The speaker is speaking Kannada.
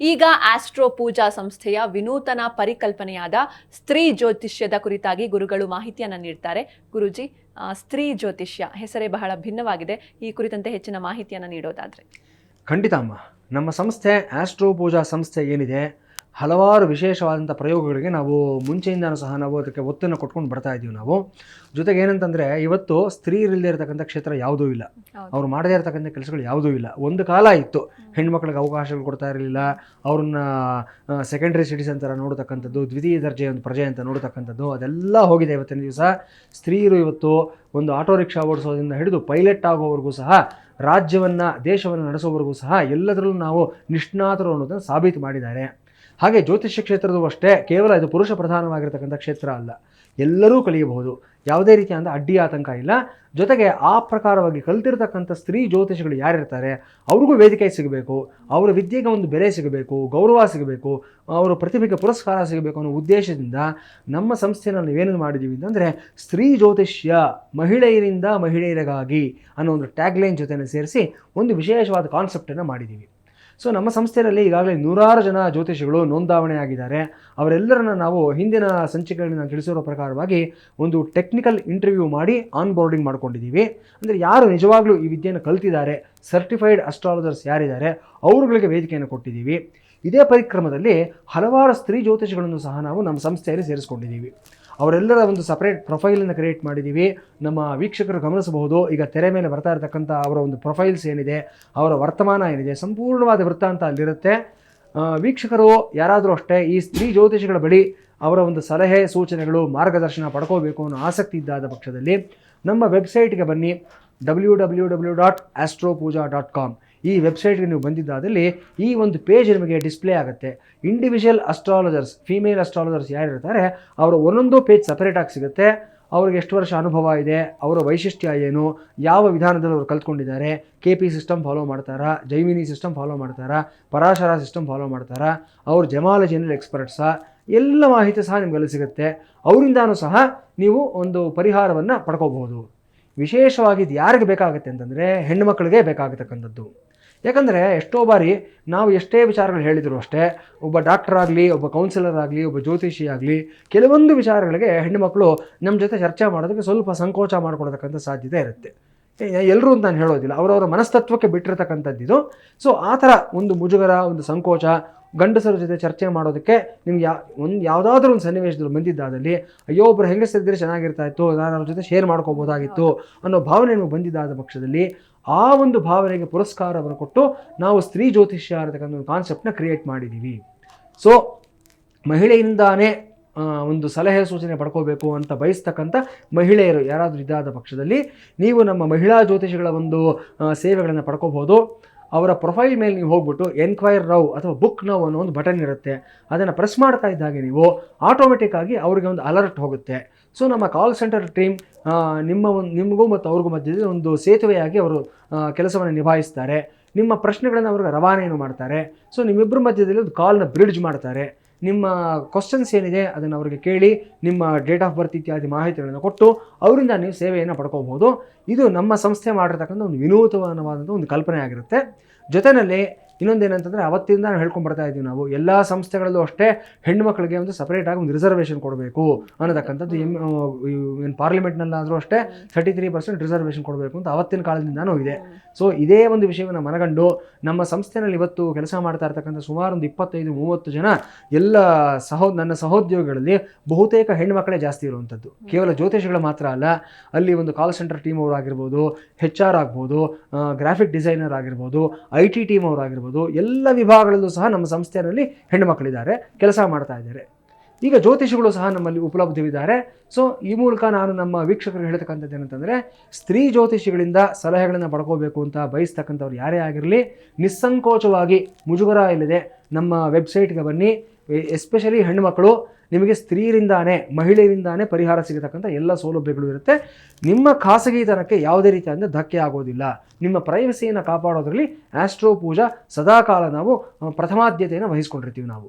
ಈಗ ಆಸ್ಟ್ರೋ ಪೂಜಾ ಸಂಸ್ಥೆಯ ವಿನೂತನ ಪರಿಕಲ್ಪನೆಯಾದ ಸ್ತ್ರೀ ಜ್ಯೋತಿಷ್ಯದ ಕುರಿತಾಗಿ ಗುರುಗಳು ಮಾಹಿತಿಯನ್ನು ನೀಡ್ತಾರೆ. ಗುರುಜಿ ಸ್ತ್ರೀ ಜ್ಯೋತಿಷ್ಯ ಹೆಸರೇ ಬಹಳ ಭಿನ್ನವಾಗಿದೆ. ಈ ಕುರಿತಂತೆ ಹೆಚ್ಚಿನ ಮಾಹಿತಿಯನ್ನು ನೀಡೋದಾದರೆ. ಖಂಡಿತ ಅಮ್ಮ. ನಮ್ಮ ಸಂಸ್ಥೆ ಆಸ್ಟ್ರೋ ಪೂಜಾ ಸಂಸ್ಥೆ ಏನಿದೆ? ಹಲವಾರು ವಿಶೇಷವಾದಂಥ ಪ್ರಯೋಗಗಳಿಗೆ ನಾವು ಮುಂಚೆಯಿಂದನೂ ಸಹ ನಾವು ಅದಕ್ಕೆ ಒತ್ತನ್ನು ಕೊಟ್ಕೊಂಡು ಬರ್ತಾ ಇದ್ದೀವಿ ನಾವು. ಜೊತೆಗೆ ಏನಂತಂದರೆ ಇವತ್ತು ಸ್ತ್ರೀಯರಿಲ್ಲದೆ ಇರತಕ್ಕಂಥ ಕ್ಷೇತ್ರ ಯಾವುದೂ ಇಲ್ಲ. ಅವ್ರು ಮಾಡದೇ ಇರತಕ್ಕಂಥ ಕೆಲಸಗಳು ಯಾವುದೂ ಇಲ್ಲ. ಒಂದು ಕಾಲ ಇತ್ತು. ಹೆಣ್ಮಕ್ಳಿಗೆ ಅವಕಾಶಗಳು ಕೊಡ್ತಾ ಇರಲಿಲ್ಲ. ಅವ್ರನ್ನ ಸೆಕೆಂಡ್ರಿ ಸಿಟಿಸನ್ ಥರ ನೋಡ್ತಕ್ಕಂಥದ್ದು ದ್ವಿತೀಯ ದರ್ಜೆ ಒಂದು ಪ್ರಜೆ ಅಂತ ನೋಡ್ತಕ್ಕಂಥದ್ದು ಅದೆಲ್ಲ ಹೋಗಿದೆ ಇವತ್ತಿನ ದಿವಸ. ಸ್ತ್ರೀಯರು ಇವತ್ತು ಒಂದು ಆಟೋ ರಿಕ್ಷಾ ಓಡಿಸೋದ್ರಿಂದ ಹಿಡಿದು ಪೈಲಟ್ ಆಗೋವರೆಗೂ ಸಹ ರಾಜ್ಯವನ್ನು ದೇಶವನ್ನು ನಡೆಸೋವರೆಗೂ ಸಹ ಎಲ್ಲದರಲ್ಲೂ ನಾವು ನಿಷ್ಣಾತರು ಅನ್ನೋದನ್ನು ಸಾಬೀತು ಮಾಡಿದ್ದಾರೆ. ಹಾಗೆ ಜ್ಯೋತಿಷ್ಯ ಕ್ಷೇತ್ರದೂ ಅಷ್ಟೇ ಕೇವಲ ಇದು ಪುರುಷ ಪ್ರಧಾನವಾಗಿರ್ತಕ್ಕಂಥ ಕ್ಷೇತ್ರ ಅಲ್ಲ. ಎಲ್ಲರೂ ಕಲಿಯಬಹುದು. ಯಾವುದೇ ರೀತಿಯಾದ ಅಡ್ಡಿ ಆತಂಕ ಇಲ್ಲ. ಜೊತೆಗೆ ಆ ಪ್ರಕಾರವಾಗಿ ಕಲ್ತಿರ್ತಕ್ಕಂಥ ಸ್ತ್ರೀ ಜ್ಯೋತಿಷಿಗಳು ಯಾರಿರ್ತಾರೆ? ಅವ್ರಿಗೂ ವೇದಿಕೆ ಸಿಗಬೇಕು. ಅವರ ವಿದ್ಯೆಗೆ ಒಂದು ಬೆಲೆ ಸಿಗಬೇಕು. ಗೌರವ ಸಿಗಬೇಕು. ಅವರ ಪ್ರತಿಭೆಗೆ ಪುರಸ್ಕಾರ ಸಿಗಬೇಕು ಅನ್ನೋ ಉದ್ದೇಶದಿಂದ ನಮ್ಮ ಸಂಸ್ಥೆಯನ್ನು ಏನು ಮಾಡಿದ್ದೀವಿ ಅಂತಂದರೆ ಸ್ತ್ರೀ ಜ್ಯೋತಿಷ್ಯ ಮಹಿಳೆಯರಿಂದ ಮಹಿಳೆಯರಿಗಾಗಿ ಅನ್ನೋ ಒಂದು ಟ್ಯಾಗ್ಲೈನ್ ಜೊತೆನ ಸೇರಿಸಿ ಒಂದು ವಿಶೇಷವಾದ ಕಾನ್ಸೆಪ್ಟನ್ನು ಮಾಡಿದ್ದೀವಿ ಸೊ ನಮ್ಮ ಸಂಸ್ಥೆಯಲ್ಲಿ ಈಗಾಗಲೇ ನೂರಾರು ಜನ ಜ್ಯೋತಿಷಿಗಳು ನೋಂದಾವಣೆ ಆಗಿದ್ದಾರೆ ಅವರೆಲ್ಲರನ್ನ ನಾವು ಹಿಂದಿನ ಸಂಚಿಕೆಗಳನ್ನ ನಾನು ತಿಳಿಸಿರೋ ಪ್ರಕಾರವಾಗಿ ಒಂದು ಟೆಕ್ನಿಕಲ್ ಇಂಟರ್ವ್ಯೂ ಮಾಡಿ ಆನ್ ಬೋರ್ಡಿಂಗ್ ಮಾಡ್ಕೊಂಡಿದ್ದೀವಿ. ಅಂದರೆ ಯಾರು ನಿಜವಾಗ್ಲೂ ಈ ವಿದ್ಯೆಯನ್ನು ಕಲ್ತಿದ್ದಾರೆ ಸರ್ಟಿಫೈಡ್ ಅಸ್ಟ್ರಾಲಜರ್ಸ್ ಯಾರಿದ್ದಾರೆ, ಅವರುಗಳಿಗೆ ವೇದಿಕೆಯನ್ನು ಕೊಟ್ಟಿದ್ದೀವಿ. ಇದೇ ಪರಿಕ್ರಮದಲ್ಲಿ ಹಲವಾರು ಸ್ತ್ರೀ ಜ್ಯೋತಿಷಿಗಳನ್ನು ಸಹ ನಾವು ನಮ್ಮ ಸಂಸ್ಥೆಯಲ್ಲಿ ಸೇರಿಸ್ಕೊಂಡಿದ್ದೀವಿ. ಅವರೆಲ್ಲರ ಒಂದು ಸಪ್ರೇಟ್ ಪ್ರೊಫೈಲನ್ನು ಕ್ರಿಯೇಟ್ ಮಾಡಿದ್ದೀವಿ ನಮ್ಮ ವೀಕ್ಷಕರು ಗಮನಿಸಬಹುದು, ಈಗ ತೆರೆ ಮೇಲೆ ಬರ್ತಾ ಇರತಕ್ಕಂಥ ಅವರ ಒಂದು ಪ್ರೊಫೈಲ್ಸ್ ಏನಿದೆ, ಅವರ ವರ್ತಮಾನ ಏನಿದೆ, ಸಂಪೂರ್ಣವಾದ ವೃತ್ತಾಂತ ಅಲ್ಲಿರುತ್ತೆ. ವೀಕ್ಷಕರು ಯಾರಾದರೂ ಅಷ್ಟೇ ಈ ಸ್ತ್ರೀ ಜ್ಯೋತಿಷಿಗಳ ಬಳಿ ಅವರ ಒಂದು ಸಲಹೆ, ಸೂಚನೆಗಳು, ಮಾರ್ಗದರ್ಶನ ಪಡ್ಕೋಬೇಕು ಅನ್ನೋ ಆಸಕ್ತಿ ಇದ್ದಾದ ಪಕ್ಷದಲ್ಲಿ ನಮ್ಮ ವೆಬ್ಸೈಟ್ಗೆ ಬನ್ನಿ W W W dot astro Pooja dot com ಈ ವೆಬ್ಸೈಟ್ಗೆ ನೀವು ಬಂದಿದ್ದಾದಲ್ಲಿ ಈ ಒಂದು ಪೇಜ್ ನಿಮಗೆ ಡಿಸ್ಪ್ಲೇ ಆಗುತ್ತೆ. ಇಂಡಿವಿಜುವಲ್ ಅಸ್ಟ್ರಾಲಜರ್ಸ್ ಫೀಮೇಲ್ ಅಸ್ಟ್ರಾಲಜರ್ಸ್ ಯಾರಿರ್ತಾರೆ ಅವರ ಒಂದೊಂದು ಪೇಜ್ ಸಪರೇಟಾಗಿ ಸಿಗುತ್ತೆ. ಅವ್ರಿಗೆ ಎಷ್ಟು ವರ್ಷ ಅನುಭವ ಇದೆ, ಅವರ ವೈಶಿಷ್ಟ್ಯ ಏನು, ಯಾವ ವಿಧಾನದಲ್ಲಿ ಅವರು ಕಲ್ತ್ಕೊಂಡಿದ್ದಾರೆ ಕೆ ಪಿ ಸಿಸ್ಟಮ್ ಫಾಲೋ ಮಾಡ್ತಾರಾ ಜೈಮಿನಿ ಸಿಸ್ಟಮ್ ಫಾಲೋ ಮಾಡ್ತಾರಾ ಪರಾಶರ ಸಿಸ್ಟಮ್ ಫಾಲೋ ಮಾಡ್ತಾರಾ, ಅವ್ರ ಜಮಾಲಜಿನಲ್ಲಿ ಎಕ್ಸ್ಪರ್ಟ್ಸಾ ಎಲ್ಲ ಮಾಹಿತಿ ಸಹ ನಿಮಗೆಲ್ಲ ಸಿಗುತ್ತೆ. ಅವರಿಂದಾನೂ ಸಹ ನೀವು ಒಂದು ಪರಿಹಾರವನ್ನು ಪಡ್ಕೋಬಹುದು. ವಿಶೇಷವಾಗಿ ಇದು ಯಾರಿಗೆ ಬೇಕಾಗುತ್ತೆ ಅಂತಂದರೆ ಹೆಣ್ಣುಮಕ್ಕಳಿಗೆ ಬೇಕಾಗತಕ್ಕಂಥದ್ದು. ಯಾಕಂದರೆ ಎಷ್ಟೋ ಬಾರಿ ನಾವು ಎಷ್ಟೇ ವಿಚಾರಗಳು ಹೇಳಿದರೂ ಅಷ್ಟೇ, ಒಬ್ಬ ಡಾಕ್ಟರ್ ಆಗಲಿ, ಒಬ್ಬ ಕೌನ್ಸಿಲರ್ ಆಗಲಿ, ಒಬ್ಬ ಜ್ಯೋತಿಷಿ ಆಗಲಿ, ಕೆಲವೊಂದು ವಿಚಾರಗಳಿಗೆ ಹೆಣ್ಣುಮಕ್ಕಳು ನಮ್ಮ ಜೊತೆ ಚರ್ಚೆ ಮಾಡೋದಕ್ಕೆ ಸ್ವಲ್ಪ ಸಂಕೋಚ ಮಾಡ್ಕೊಳ್ತಕ್ಕಂಥ ಸಾಧ್ಯತೆ ಇರುತ್ತೆ. ಎಲ್ಲರೂ ಅಂತ ನಾನು ಹೇಳೋದಿಲ್ಲ. ಅವರವರ ಮನಸ್ತತ್ವಕ್ಕೆ ಬಿಟ್ಟಿರ್ತಕ್ಕಂಥದ್ದು ಇದು ಸೊ ಆ ಥರ ಒಂದು ಮುಜುಗರ, ಒಂದು ಸಂಕೋಚ ಗಂಡಸರ ಜೊತೆ ಚರ್ಚೆ ಮಾಡೋದಕ್ಕೆ ನಿಮ್ಗೆ ಯಾ, ಒಂದು ಯಾವುದಾದ್ರೂ ಒಂದು ಸನ್ನಿವೇಶದಲ್ಲಿ ಬಂದಿದ್ದಾದಲ್ಲಿ, ಅಯ್ಯೋ ಒಬ್ಬರು ಹೆಂಗಸರಿದ್ದರೆ ಚೆನ್ನಾಗಿರ್ತಾ ಇತ್ತು ನಾನು ಅವ್ರ ಜೊತೆ ಶೇರ್ ಮಾಡ್ಕೋಬೋದಾಗಿತ್ತು ಅನ್ನೋ ಭಾವನೆ ನಿಮಗೆ ಬಂದಿದ್ದಾದ ಪಕ್ಷದಲ್ಲಿ, ಆ ಒಂದು ಭಾವನೆಗೆ ಪುರಸ್ಕಾರವನ್ನು ಕೊಟ್ಟು ನಾವು ಸ್ತ್ರೀ ಜ್ಯೋತಿಷ್ಯ ಅನ್ನತಕ್ಕಂಥ ಒಂದು ಕಾನ್ಸೆಪ್ಟ್ನ ಕ್ರಿಯೇಟ್ ಮಾಡಿದ್ದೀವಿ ಸೊ ಮಹಿಳೆಯಿಂದಾನೇ ಒಂದು ಸಲಹೆ ಸೂಚನೆ ಪಡ್ಕೋಬೇಕು ಅಂತ ಬಯಸ್ತಕ್ಕಂಥ ಮಹಿಳೆಯರು ಯಾರಾದರೂ ಇದ್ದಾದ ಪಕ್ಷದಲ್ಲಿ, ನೀವು ನಮ್ಮ ಮಹಿಳಾ ಜ್ಯೋತಿಷಿಗಳ ಒಂದು ಸೇವೆಗಳನ್ನು ಪಡ್ಕೋಬಹುದು. ಅವರ ಪ್ರೊಫೈಲ್ ಮೇಲೆ ನೀವು ಹೋಗ್ಬಿಟ್ಟು ಎನ್ಕ್ವೈರ್ ನೌ ಅಥವಾ ಬುಕ್ ನೌ ಅನ್ನೋ ಒಂದು ಬಟನ್ ಇರುತ್ತೆ. ಅದನ್ನು ಪ್ರೆಸ್ ಮಾಡ್ತಾ ಇದ್ದಾಗೆ ನೀವು, ಆಟೋಮೆಟಿಕ್ ಆಗಿ ಅವರಿಗೆ ಒಂದು ಅಲರ್ಟ್ ಹೋಗುತ್ತೆ. ಸೊ, ನಮ್ಮ ಕಾಲ್ ಸೆಂಟರ್ ಟೀಮ್ ನಿಮ್ಮ ಒಂದು, ನಿಮಗೂ ಮತ್ತು ಅವ್ರಿಗೂ ಮಧ್ಯದಲ್ಲಿ ಒಂದು ಸೇತುವೆಯಾಗಿ ಅವರು ಕೆಲಸವನ್ನು ನಿಭಾಯಿಸ್ತಾರೆ. ನಿಮ್ಮ ಪ್ರಶ್ನೆಗಳನ್ನು ಅವ್ರಿಗೆ ರವಾನೆಯನ್ನು ಮಾಡ್ತಾರೆ. ಸೊ ನಿಮ್ಮಿಬ್ಬರ ಮಧ್ಯದಲ್ಲಿ ಒಂದು ಕಾಲ್ನ ಬ್ರಿಡ್ಜ್ ಮಾಡ್ತಾರೆ. ನಿಮ್ಮ ಕ್ವಶನ್ಸ್ ಏನಿದೆ ಅದನ್ನು ಅವರಿಗೆ ಕೇಳಿ, ನಿಮ್ಮ ಡೇಟ್ ಆಫ್ ಬರ್ತ್ ಇತ್ಯಾದಿ ಮಾಹಿತಿಗಳನ್ನು ಕೊಟ್ಟು ಅವರಿಂದ ನೀವು ಸೇವೆಯನ್ನು ಪಡ್ಕೋಬಹುದು. ಇದು ನಮ್ಮ ಸಂಸ್ಥೆ ಮಾಡಿರ್ತಕ್ಕಂಥ ಒಂದು ವಿನೂತನವಾದಂಥ ಒಂದು ಕಲ್ಪನೆ ಆಗಿರುತ್ತೆ. ಜೊತೆಯಲ್ಲಿ ಇನ್ನೊಂದೇನಂತಂದರೆ ಅವತ್ತಿಂದ ನಾವು ಹೇಳ್ಕೊಂಡು ಬರ್ತಾ ಇದ್ದೀವಿ ನಾವು. ಎಲ್ಲ ಸಂಸ್ಥೆಗಳಲ್ಲೂ ಅಷ್ಟೇ ಹೆಣ್ಮಕ್ಳಿಗೆ ಒಂದು ಸಪ್ರೇಟಾಗಿ ಒಂದು ರಿಸರ್ವೇಷನ್ ಕೊಡಬೇಕು ಅನ್ನೋದಕ್ಕಂಥದ್ದು ಎಂ ಏನು ಪಾರ್ಲಿಮೆಂಟ್ನಲ್ಲಾದರೂ ಅಷ್ಟೇ ಥರ್ಟಿ ತ್ರೀ ಪರ್ಸೆಂಟ್ ರಿಸರ್ವೇಷನ್ ಕೊಡಬೇಕು ಅಂತ ಅವತ್ತಿನ ಕಾಲದಿಂದನೂ ಇದೆ. ಸೊ ಇದೇ ಒಂದು ವಿಷಯವನ್ನು ಮನಗಂಡು ನಮ್ಮ ಸಂಸ್ಥೆನಲ್ಲಿ ಇವತ್ತು ಕೆಲಸ ಮಾಡ್ತಾ ಇರ್ತಕ್ಕಂಥ ಸುಮಾರು ಒಂದು ಇಪ್ಪತ್ತೈದು, ಮೂವತ್ತು ಜನ ಎಲ್ಲ ಸಹೋ, ನನ್ನ ಸಹೋದ್ಯೋಗಿಗಳಲ್ಲಿ ಬಹುತೇಕ ಹೆಣ್ಮಕ್ಳೇ ಜಾಸ್ತಿ ಇರುವಂಥದ್ದು. ಕೇವಲ ಜ್ಯೋತಿಷಿಗಳು ಮಾತ್ರ ಅಲ್ಲ, ಅಲ್ಲಿ ಒಂದು ಕಾಲ್ ಸೆಂಟರ್ ಟೀಮ್ ಅವರಾಗಿರ್ಬೋದು ಹೆಚ್ ಆರ್ ಆಗ್ಬೋದು ಗ್ರಾಫಿಕ್ ಡಿಸೈನರ್ ಆಗಿರ್ಬೋದು ಐ ಟಿ ಟೀಮ್ ಅವರು ಆಗಿರ್ಬೋದು ಎಲ್ಲ ವಿಭಾಗಗಳಲ್ಲೂ ಸಹ ನಮ್ಮ ಸಂಸ್ಥೆಯಲ್ಲಿ ಹೆಣ್ಣುಮಕ್ಕಳಿದ್ದಾರೆ, ಕೆಲಸ ಮಾಡ್ತಾ ಇದ್ದಾರೆ. ಈಗ ಜ್ಯೋತಿಷಿಗಳು ಸಹ ನಮ್ಮಲ್ಲಿ ಉಪಲಬ್ಧವಿದ್ದಾರೆ. ಸೊ ಈ ಮೂಲಕ ನಾನು ನಮ್ಮ ವೀಕ್ಷಕರಿಗೆ ಹೇಳ್ತಕ್ಕಂಥದ್ದು ಏನಂತಂದರೆ, ಸ್ತ್ರೀ ಜ್ಯೋತಿಷಿಗಳಿಂದ ಸಲಹೆಗಳನ್ನು ಪಡ್ಕೋಬೇಕು ಅಂತ ಬಯಸ್ತಕ್ಕಂಥವ್ರು ಯಾರೇ ಆಗಿರಲಿ, ನಿಸ್ಸಂಕೋಚವಾಗಿ ಮುಜುಗರ ಇಲ್ಲದೆ ನಮ್ಮ ವೆಬ್ಸೈಟ್ಗೆ ಬನ್ನಿ. ಎಸ್ಪೆಷಲಿ ಹೆಣ್ಣುಮಕ್ಕಳು ನಿಮಗೆ ಸ್ತ್ರೀಯರಿಂದಾನೇ ಮಹಿಳೆಯರಿಂದಾನೇ ಪರಿಹಾರ ಸಿಗತಕ್ಕಂಥ ಎಲ್ಲ ಸೌಲಭ್ಯಗಳು ಇರುತ್ತೆ. ನಿಮ್ಮ ಖಾಸಗಿತನಕ್ಕೆ ಯಾವುದೇ ರೀತಿಯಾದ ಧಕ್ಕೆ ಆಗೋದಿಲ್ಲ. ನಿಮ್ಮ ಪ್ರೈವಸಿಯನ್ನು ಕಾಪಾಡೋದ್ರಲ್ಲಿ ಆಸ್ಟ್ರೋ ಪೂಜಾ ಸದಾಕಾಲ ನಾವು ಪ್ರಥಮಾದ್ಯತೆಯನ್ನು ವಹಿಸ್ಕೊಂಡಿರ್ತೀವಿ ನಾವು.